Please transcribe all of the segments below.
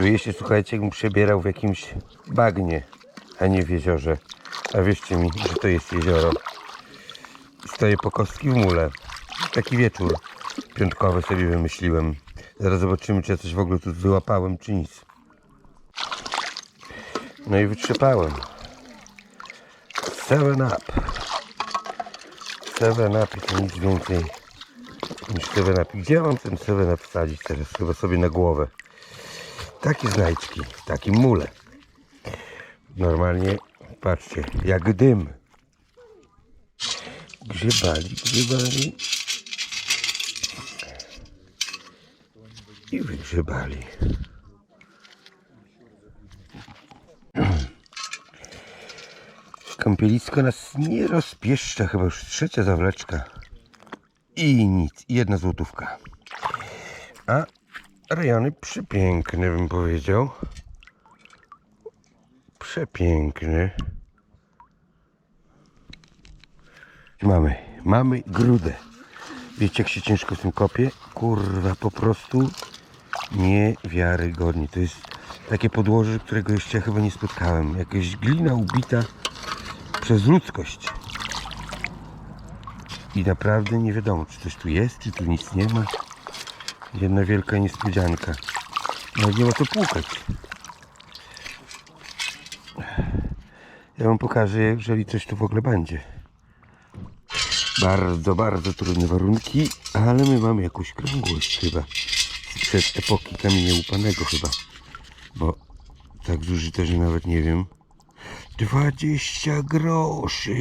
Czuję się, słuchajcie, jakbym przebierał w jakimś bagnie, a nie w jeziorze. A wierzcie mi, że to jest jezioro. Stoję po kostki w mule. Taki wieczór piątkowy sobie wymyśliłem. Zaraz zobaczymy, czy ja coś w ogóle tu wyłapałem, czy nic. No i wytrzepałem. Seven up. Seven up i to nic więcej niż seven up. Gdzie ja mam ten seven up wsadzić teraz? Chyba sobie na głowę. Takie znajdźki w takim mule. Normalnie, patrzcie, jak dym. Grzebali, grzebali. I wygrzebali. Kąpielisko nas nie rozpieszcza, chyba już trzecia zawleczka. I nic, jedna złotówka. A rejony przepiękne, bym powiedział. Przepiękny. Mamy, mamy grudę. Wiecie, jak się ciężko w tym kopie? Kurwa, po prostu niewiarygodnie. To jest takie podłoże, którego jeszcze chyba nie spotkałem. Jakaś glina ubita przez ludzkość. I naprawdę nie wiadomo, czy coś tu jest, czy tu nic nie ma. Jedna wielka niespodzianka. No nie ma co płukać. Ja wam pokażę, jeżeli coś tu w ogóle będzie. Bardzo, bardzo trudne warunki, ale my mamy jakąś krągłość chyba. Przed epoki kamienia upanego chyba. Bo tak zużyte, że nawet nie wiem. 20 groszy.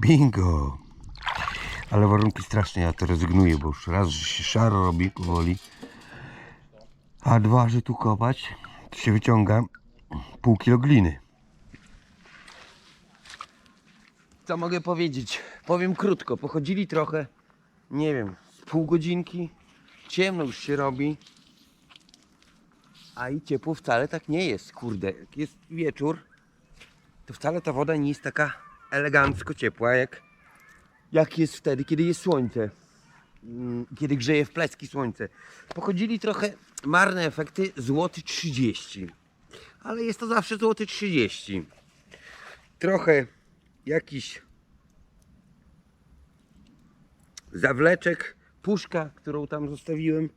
Bingo. Ale warunki strasznie, ja to rezygnuję, bo już raz, że się szaro robi powoli. A dwa, że tu kopać, to się wyciąga pół kilo gliny. Co mogę powiedzieć? Powiem krótko. Pochodzili trochę, nie wiem, pół godzinki. Ciemno już się robi. A i ciepło wcale tak nie jest, kurde. Jak jest wieczór, to wcale ta woda nie jest taka elegancko ciepła, jak, jak jest wtedy, kiedy jest słońce. Mm, Kiedy grzeje w pleski słońce. Pochodzili trochę marne efekty, złoty 30. Ale jest to zawsze złoty 30. Trochę jakiś zawleczek, puszka, którą tam zostawiłem,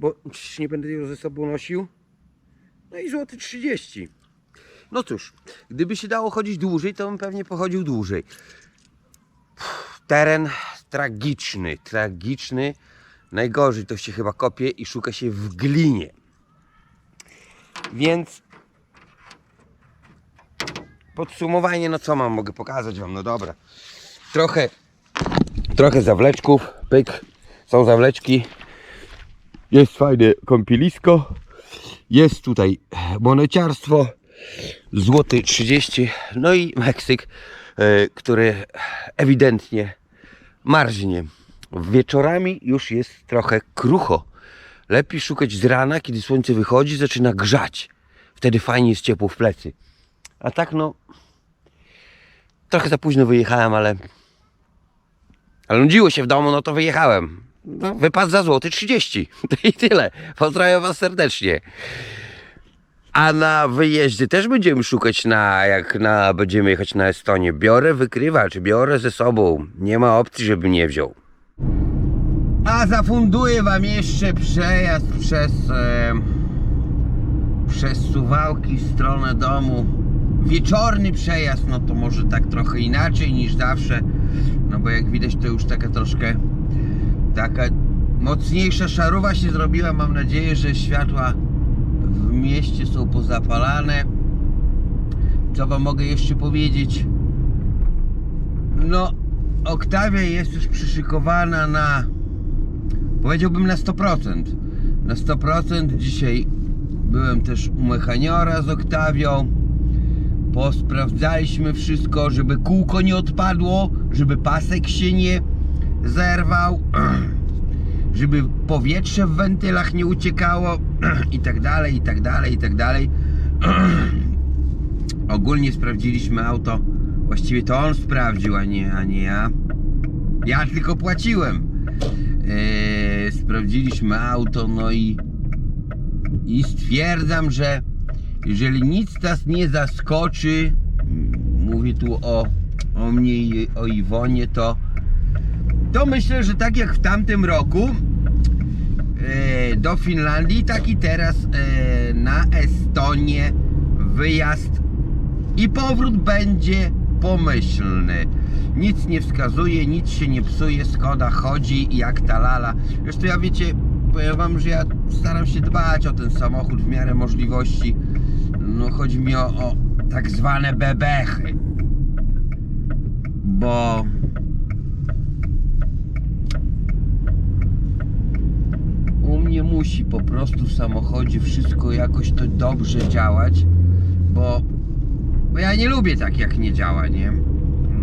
bo nie będę ją ze sobą nosił. No i złoty 30. No cóż, gdyby się dało chodzić dłużej, to bym pewnie pochodził dłużej. Teren tragiczny, tragiczny. Najgorzej to się chyba kopie i szuka się w glinie. Więc podsumowanie, no co mam, mogę pokazać wam, no dobra. Trochę, trochę zawleczków, pyk, są zawleczki. Jest fajne kąpielisko. Jest tutaj moneciarstwo, złoty 30, no i Meksyk, który ewidentnie marznie. Wieczorami już jest trochę krucho. Lepiej szukać z rana, kiedy słońce wychodzi, zaczyna grzać. Wtedy fajnie jest ciepło w plecy. A tak no. Trochę za późno wyjechałem, ale. Ale nudziło się w domu, no to wyjechałem. No, wypad za złoty 30. I tyle. Pozdrawiam Was serdecznie. A na wyjeździe też będziemy szukać na, jak na, będziemy jechać na Estonię. Biorę wykrywacz, biorę ze sobą. Nie ma opcji, żebym nie wziął. A zafunduję Wam jeszcze przejazd przez, e, przez Suwałki w stronę domu. Wieczorny przejazd, no to może tak trochę inaczej niż zawsze. No bo jak widać to już taka troszkę taka mocniejsza szarowa się zrobiła. Mam nadzieję, że światła mieście są pozapalane. Co Wam mogę jeszcze powiedzieć? No, Oktawia jest już przyszykowana na powiedziałbym na 100%. Na 100% dzisiaj byłem też u mechaniora z Oktawią. Posprawdzaliśmy wszystko, żeby kółko nie odpadło, żeby pasek się nie zerwał, żeby powietrze w wentylach nie uciekało i tak dalej, i tak dalej, i tak dalej. Ogólnie sprawdziliśmy auto. Właściwie to on sprawdził, a nie, a nie ja. Ja tylko płaciłem. Eee, sprawdziliśmy auto, no i i stwierdzam, że jeżeli nic nas nie zaskoczy, mówię tu o, o mnie i o Iwonie, to, to myślę, że tak jak w tamtym roku e, do Finlandii, tak i teraz e, na Estonię wyjazd i powrót będzie pomyślny. Nic nie wskazuje, nic się nie psuje, Skoda chodzi jak ta lala. Zresztą ja wiecie, powiem wam, że ja staram się dbać o ten samochód w miarę możliwości. No chodzi mi o, o tak zwane bebechy. Bo u mnie musi po prostu w samochodzie wszystko jakoś to dobrze działać, bo, bo ja nie lubię tak jak nie działa, nie?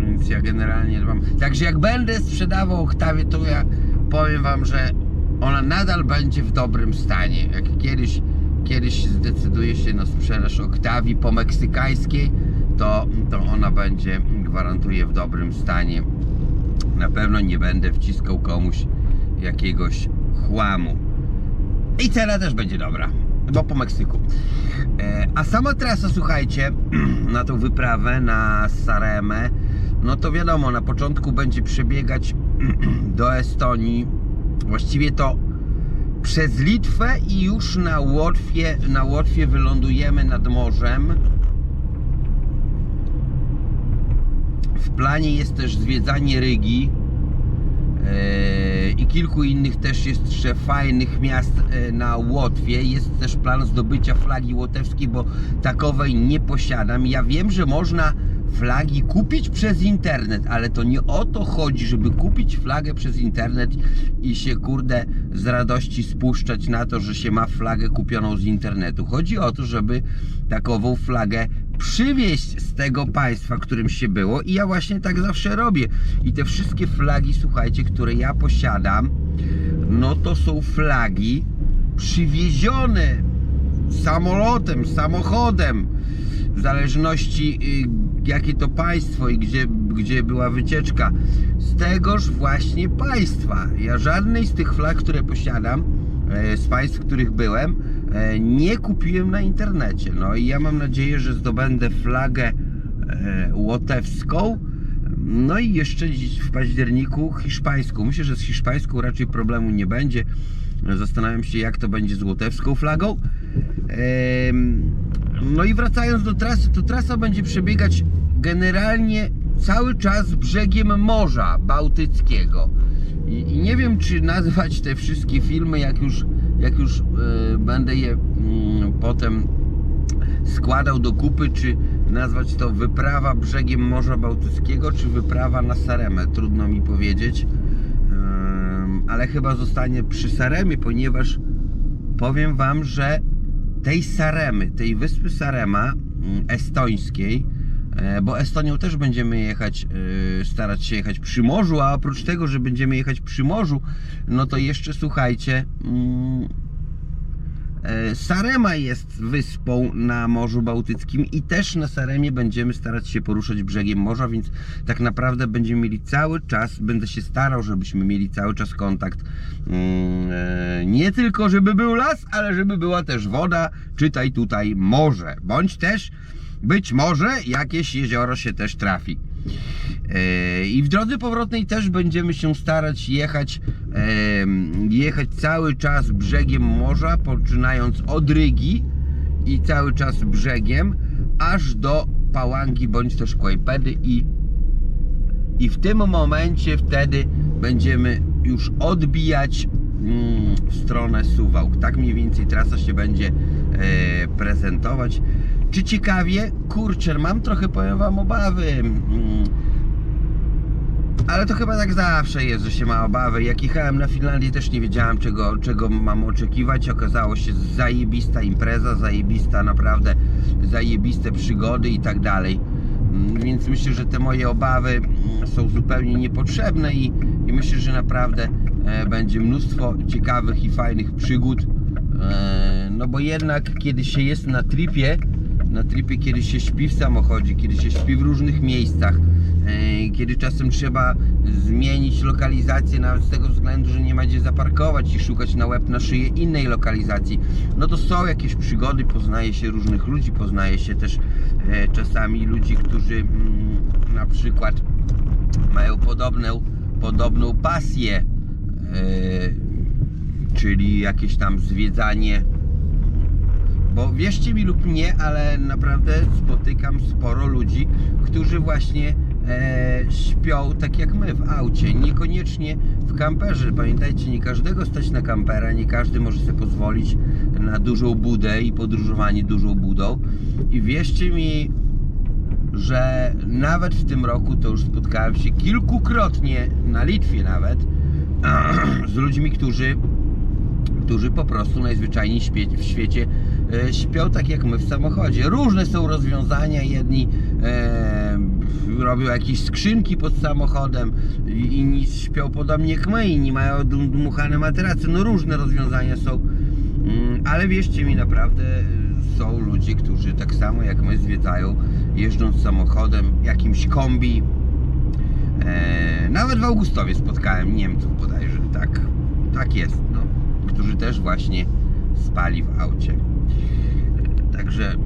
Więc ja generalnie mam. Także jak będę sprzedawał Oktawię, to ja powiem wam, że ona nadal będzie w dobrym stanie. Jak kiedyś, kiedyś zdecyduje się na sprzedaż Oktawii po meksykańskiej, to, to ona będzie, gwarantuję, w dobrym stanie. Na pewno nie będę wciskał komuś jakiegoś chłamu. I cena też będzie dobra, bo po Meksyku. E, a sama trasa, słuchajcie, na tą wyprawę na Saremę, no to wiadomo, na początku będzie przebiegać do Estonii, właściwie to przez Litwę i już na Łotwie, na Łotwie wylądujemy nad morzem. W planie jest też zwiedzanie Rygi Eee, i kilku innych też jeszcze fajnych miast e, na Łotwie. Jest też plan zdobycia flagi łotewskiej, bo takowej nie posiadam. Ja wiem, że można flagi kupić przez internet, ale to nie o to chodzi, żeby kupić flagę przez internet i się kurde z radości spuszczać na to, że się ma flagę kupioną z internetu. Chodzi o to, żeby takową flagę przywieźć z tego państwa, którym się było i ja właśnie tak zawsze robię. I te wszystkie flagi, słuchajcie, które ja posiadam, no to są flagi przywiezione samolotem, samochodem, w zależności y, jakie to państwo i gdzie, gdzie była wycieczka, z tegoż właśnie państwa. Ja żadnej z tych flag, które posiadam, e, z państw, w których byłem, nie kupiłem na internecie. No i ja mam nadzieję, że zdobędę flagę e, łotewską. No i jeszcze w październiku hiszpańską. Myślę, że z hiszpańską raczej problemu nie będzie. Zastanawiam się, jak to będzie z łotewską flagą. No i wracając do trasy, to trasa będzie przebiegać generalnie cały czas brzegiem Morza Bałtyckiego. I nie wiem, czy nazwać te wszystkie filmy, jak już, jak już e, będę je mm, potem składał do kupy, czy nazwać to wyprawa brzegiem Morza Bałtyckiego, czy wyprawa na Saremę. Trudno mi powiedzieć. Em, Ale chyba zostanie przy Saremie, ponieważ powiem Wam, że tej Saremy, tej wyspy Sarema mm, estońskiej, e, bo Estonią też będziemy jechać, e, starać się jechać przy morzu, a oprócz tego, że będziemy jechać przy morzu, no to jeszcze słuchajcie, mm, e, Sarema jest wyspą na Morzu Bałtyckim i też na Saremie będziemy starać się poruszać brzegiem morza, więc tak naprawdę będziemy mieli cały czas, będę się starał, żebyśmy mieli cały czas kontakt. mm, e, Nie tylko, żeby był las, ale żeby była też woda, czytaj tutaj morze, bądź też być może jakieś jezioro się też trafi. E, I w drodze powrotnej też będziemy się starać jechać, jechać cały czas brzegiem morza, poczynając od Rygi i cały czas brzegiem, aż do Pałangi bądź też Kłajpedy i, i w tym momencie wtedy będziemy już odbijać mm, w stronę Suwałk. Tak mniej więcej trasa się będzie e, prezentować. Czy ciekawie? Kurczę, mam trochę, powiem Wam, obawy. Mm, ale to chyba tak zawsze jest, że się ma obawy. Jak jechałem na Finlandię też nie wiedziałem czego, czego mam oczekiwać. Okazało się zajebista impreza, zajebista naprawdę, zajebiste przygody i tak dalej. Mm, Więc myślę, że te moje obawy mm, są zupełnie niepotrzebne i, i myślę, że naprawdę e, będzie mnóstwo ciekawych i fajnych przygód. E, no bo jednak kiedy się jest na tripie, na tripie, kiedy się śpi w samochodzie, kiedy się śpi w różnych miejscach, e, kiedy czasem trzeba zmienić lokalizację nawet z tego względu, że nie ma gdzie zaparkować i szukać na łeb na szyję innej lokalizacji, no to są jakieś przygody, poznaje się różnych ludzi, poznaje się też e, czasami ludzi, którzy mm, na przykład mają podobną, podobną pasję, e, czyli jakieś tam zwiedzanie bo wierzcie mi lub nie, ale naprawdę spotykam sporo ludzi, którzy właśnie e, śpią tak jak my w aucie, niekoniecznie w kamperze. Pamiętajcie, nie każdego stać na kampera, nie każdy może sobie pozwolić na dużą budę i podróżowanie dużą budą. I wierzcie mi, że nawet w tym roku to już spotkałem się kilkukrotnie na Litwie nawet z ludźmi, którzy którzy po prostu najzwyczajniej w świecie e, śpią tak jak my w samochodzie. Różne są rozwiązania, jedni e, robią jakieś skrzynki pod samochodem, inni śpią podobnie jak my, inni mają dm- dmuchane materace, no różne rozwiązania są, Mm, ale wierzcie mi naprawdę e, są ludzie, którzy tak samo jak my zwiedzają, jeżdżąc samochodem, jakimś kombi, E, nawet w Augustowie spotkałem Niemców bodajże, tak, tak jest, no, którzy też właśnie spali w aucie. Także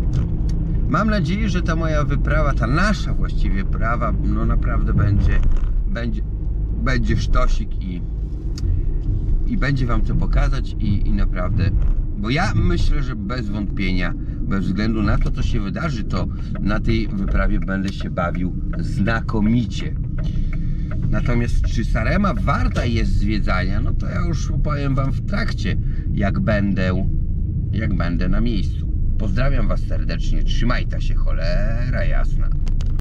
mam nadzieję, że ta moja wyprawa, ta nasza właściwie prawa, no naprawdę będzie, będzie, będzie sztosik i, i będzie Wam co pokazać i, i naprawdę, bo ja myślę, że bez wątpienia, bez względu na to, co się wydarzy, to na tej wyprawie będę się bawił znakomicie. Natomiast czy Sarema warta jest zwiedzania, no to ja już opowiem Wam w trakcie, jak będę, jak będę na miejscu. Pozdrawiam Was serdecznie, trzymajcie się, cholera jasna.